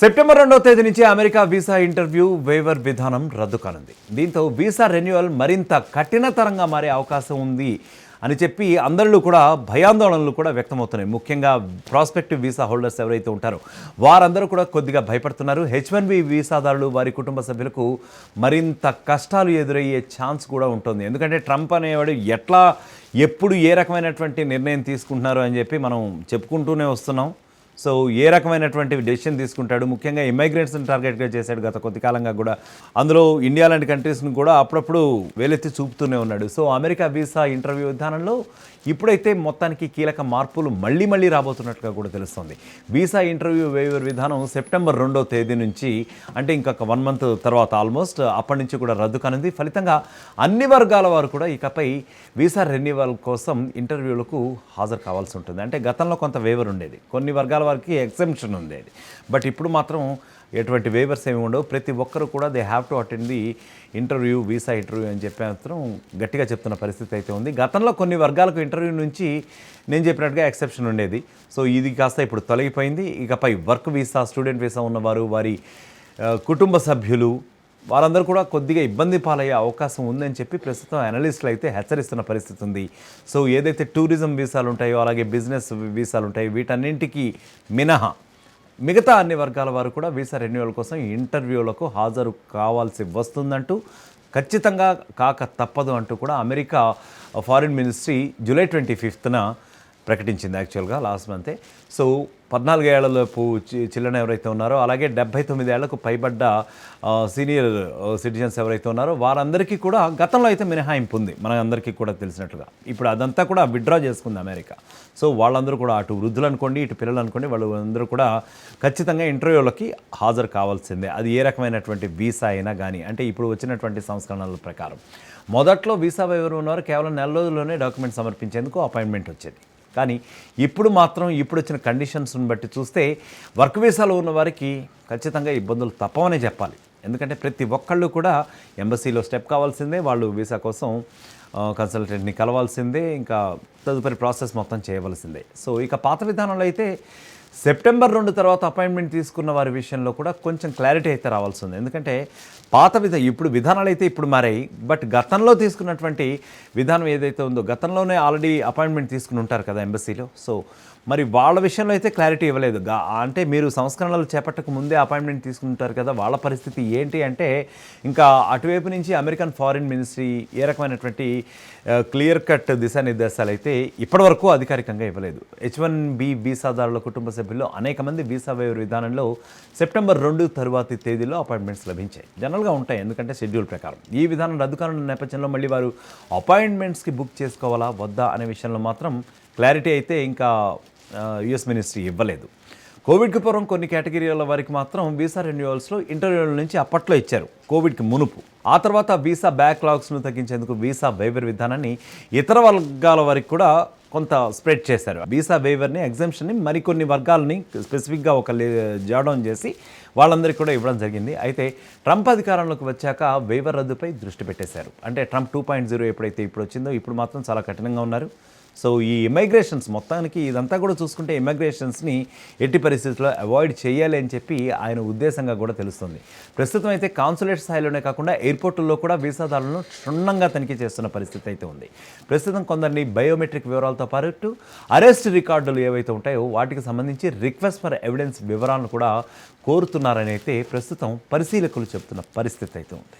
September రెండవ తేదీ నుంచి అమెరికా వీసా ఇంటర్వ్యూ వేవర్ విధానం రద్దు కానుంది. దీంతో వీసా రెన్యువల్ మరింత కఠినతరంగా మారే అవకాశం ఉంది అని చెప్పి అందరిలో కూడా భయాందోళనలు కూడా వ్యక్తమవుతున్నాయి. ముఖ్యంగా ప్రాస్పెక్టివ్ వీసా హోల్డర్స్ ఎవరైతే ఉంటారో వారందరూ కూడా కొద్దిగా భయపడుతున్నారు. హెచ్ వన్ బి వీసాదారులు వారి కుటుంబ సభ్యులకు మరింత కష్టాలు ఎదురయ్యే ఛాన్స్ కూడా ఉంటుంది. ఎందుకంటే ట్రంప్ అనేవాడు ఎట్లా ఎప్పుడు ఏ రకమైనటువంటి నిర్ణయం తీసుకుంటున్నారు అని చెప్పి మనం చెప్పుకుంటూనే వస్తున్నాం. సో ఏ రకమైనటువంటి డెసిషన్ తీసుకుంటాడు? ముఖ్యంగా ఇమ్మైగ్రెంట్స్ని టార్గెట్గా చేశాడు గత కొద్ది కాలంగా కూడా. అందులో ఇండియా లాంటి కంట్రీస్ని కూడా అప్పుడప్పుడు వేలెత్తి చూపుతూనే ఉన్నాడు. సో అమెరికా వీసా ఇంటర్వ్యూ విధానంలో ఇప్పుడైతే మొత్తానికి కీలక మార్పులు మళ్ళీ మళ్ళీ రాబోతున్నట్టుగా కూడా తెలుస్తుంది. వీసా ఇంటర్వ్యూ వేవర్ విధానం సెప్టెంబర్ రెండో తేదీ నుంచి అంటే ఇంకొక వన్ మంత్ తర్వాత ఆల్మోస్ట్ అప్పటి నుంచి కూడా రద్దు కానుంది. ఫలితంగా అన్ని వర్గాల వారు కూడా ఇకపై వీసా రెన్యువల్ కోసం ఇంటర్వ్యూలకు హాజరు కావాల్సి ఉంటుంది. అంటే గతంలో కొంత వేవర్ ఉండేది. కొన్ని వర్గాల వారికి ఎగ్జంప్షన్ ఉండేది బట్ ఇప్పుడు మాత్రం ఎటువంటి వేవర్స్ ఏమి ఉండవు. ప్రతి ఒక్కరు కూడా they have to attend the interview visa interview అని చెప్పి మాత్రం గట్టిగా చెప్తున్న పరిస్థితి అయితే ఉంది. గతంలో కొన్ని వర్గాలకు ఇంటర్వ్యూ నుంచి నేను చెప్పినట్టుగా ఎక్సెప్షన్ ఉండేది. సో ఇది కాస్త ఇప్పుడు తొలగిపోయింది. ఇకపై వర్క్ వీసా స్టూడెంట్ వీసా ఉన్నవారు వారి కుటుంబ సభ్యులు వారందరూ కూడా కొద్దిగా ఇబ్బంది పాలయ్యే అవకాశం ఉందని చెప్పి ప్రస్తుతం అనలిస్టులు అయితే హెచ్చరిస్తున్న పరిస్థితి ఉంది. సో ఏదైతే టూరిజం వీసాలు ఉంటాయో అలాగే బిజినెస్ వీసాలు ఉంటాయో వీటన్నింటికి మినహా మిగతా అన్ని వర్గాల వారు కూడా వీసా రెన్యువల్ కోసం ఇంటర్వ్యూలకు హాజరు కావాల్సి వస్తుందంటూ ఖచ్చితంగా కాక తప్పదు అంటూ కూడా America foreign ministry July twenty ఫిఫ్త్న ప్రకటించింది యాక్చువల్గా లాస్ట్ మంతే. సో పద్నాలుగేళ్ళలోపు చి- చిల్డ్రన్ ఎవరైతే ఉన్నారో అలాగే డెబ్బై తొమ్మిది ఏళ్ళకు పైబడ్డ సీనియర్ సిటిజన్స్ ఎవరైతే ఉన్నారో వారందరికీ కూడా గతంలో అయితే మినహాయింపు ఉంది. మన అందరికీ కూడా తెలిసినట్లుగా. ఇప్పుడు అదంతా కూడా విత్డ్రా చేసుకుంది అమెరికా. సో వాళ్ళందరూ కూడా అటు వృద్ధులు అనుకోండి ఇటు పిల్లలు అనుకోండి వాళ్ళు అందరూ కూడా ఖచ్చితంగా ఇంటర్వ్యూలకి హాజరు కావాల్సిందే. అది ఏ రకమైనటువంటి వీసా అయినా కానీ అంటే ఇప్పుడు వచ్చినటువంటి సంస్కరణల ప్రకారం. మొదట్లో వీసా ఎవరు ఉన్నారు? కేవలం నెల రోజుల్లోనే డాక్యుమెంట్ సమర్పించేందుకు అపాయింట్మెంట్ వచ్చేది. కానీ ఇప్పుడు మాత్రం ఇప్పుడు వచ్చిన కండిషన్స్ని బట్టి చూస్తే వర్క్ వీసాలో ఉన్న వారికి ఖచ్చితంగా ఇబ్బందులు తప్పవనే చెప్పాలి. ఎందుకంటే ప్రతి ఒక్కళ్ళు కూడా ఎంబసీలో స్టెప్ కావాల్సిందే వాళ్ళు వీసా కోసం కన్సల్టెంట్ని కలవాల్సిందే ఇంకా తదుపరి ప్రాసెస్ మొత్తం చేయవలసిందే. సో ఇక పాత విధానంలో అయితే సెప్టెంబర్ రెండు తర్వాత అపాయింట్మెంట్ తీసుకున్న వారి విషయంలో కూడా కొంచెం క్లారిటీ అయితే రావాల్సి ఉంది. ఎందుకంటే పాత విధ ఇప్పుడు విధానాలు అయితే ఇప్పుడు మారాయి. బట్ గతంలో తీసుకున్నటువంటి విధానం ఏదైతే ఉందో గతంలోనే ఆల్రెడీ అపాయింట్మెంట్ తీసుకుని ఉంటారు కదా ఎంబసీలో. సో మరి వాళ్ళ విషయంలో అయితే క్లారిటీ ఇవ్వలేదు. అంటే మీరు సంస్కరణలు చేపట్టక ముందే అపాయింట్మెంట్ తీసుకుంటారు కదా వాళ్ళ పరిస్థితి ఏంటి అంటే ఇంకా అటువైపు నుంచి అమెరికన్ ఫారిన్ మినిస్ట్రీ ఏ రకమైనటువంటి క్లియర్ కట్ దిశానిర్దేశాలు అయితే ఇప్పటివరకు అధికారికంగా ఇవ్వలేదు. హెచ్ వన్ బి వీసాదారుల కుటుంబ సభ్యుల్లో అనేక మంది వీసా వేవర్ విధానంలో సెప్టెంబర్ రెండు తరువాతి తేదీలో అపాయింట్మెంట్స్ లభించాయి. జనరల్గా ఉంటాయి ఎందుకంటే షెడ్యూల్ ప్రకారం. ఈ విధానం రద్దు కానున్న నేపథ్యంలో మళ్ళీ వారు అపాయింట్మెంట్స్కి బుక్ చేసుకోవాలా వద్దా అనే విషయంలో మాత్రం క్లారిటీ అయితే ఇంకా యుఎస్ మినిస్ట్రీ ఇవ్వలేదు. కోవిడ్కి పూర్వం కొన్ని కేటగిరీల వారికి మాత్రం వీసా రెన్యువల్స్లో ఇంటర్వ్యూల నుంచి అప్పట్లో ఇచ్చారు కోవిడ్కి మునుపు. ఆ తర్వాత వీసా బ్యాక్లాగ్స్ను తగ్గించేందుకు వీసా వైవర్ విధానాన్ని ఇతర వర్గాల వారికి కూడా కొంత స్ప్రెడ్ చేశారు. వీసా వేవర్ని ఎగ్జామ్షన్ని మరికొన్ని వర్గాలని స్పెసిఫిక్గా ఒక జాడౌన్ చేసి వాళ్ళందరికీ కూడా ఇవ్వడం జరిగింది. అయితే ట్రంప్ అధికారంలోకి వచ్చాక వేవర్ రద్దుపై దృష్టి పెట్టేశారు. అంటే ట్రంప్ టూ పాయింట్ జీరో ఎప్పుడైతే ఇప్పుడు వచ్చిందో ఇప్పుడు మాత్రం చాలా కఠినంగా ఉన్నారు. సో ఈ ఇమైగ్రేషన్స్ మొత్తానికి ఇదంతా కూడా చూసుకుంటే ఇమైగ్రేషన్స్ని ఎట్టి పరిస్థితుల్లో అవాయిడ్ చేయాలి అని చెప్పి ఆయన ఉద్దేశంగా కూడా తెలుస్తుంది. ప్రస్తుతం అయితే కాన్సులేట్ స్థాయిలోనే కాకుండా ఎయిర్పోర్టుల్లో కూడా వీసాదారులను క్షుణ్ణంగా తనిఖీ చేస్తున్న పరిస్థితి అయితే ఉంది. ప్రస్తుతం కొందరిని బయోమెట్రిక్ వివరాలతో పాటు అరెస్ట్ రికార్డులు ఏవైతే ఉంటాయో వాటికి సంబంధించి రిక్వెస్ట్ ఫర్ ఎవిడెన్స్ వివరాలను కూడా కోరుతున్నారని అయితే ప్రస్తుతం పరిశీలకులు చెప్తున్న పరిస్థితి అయితే ఉంది.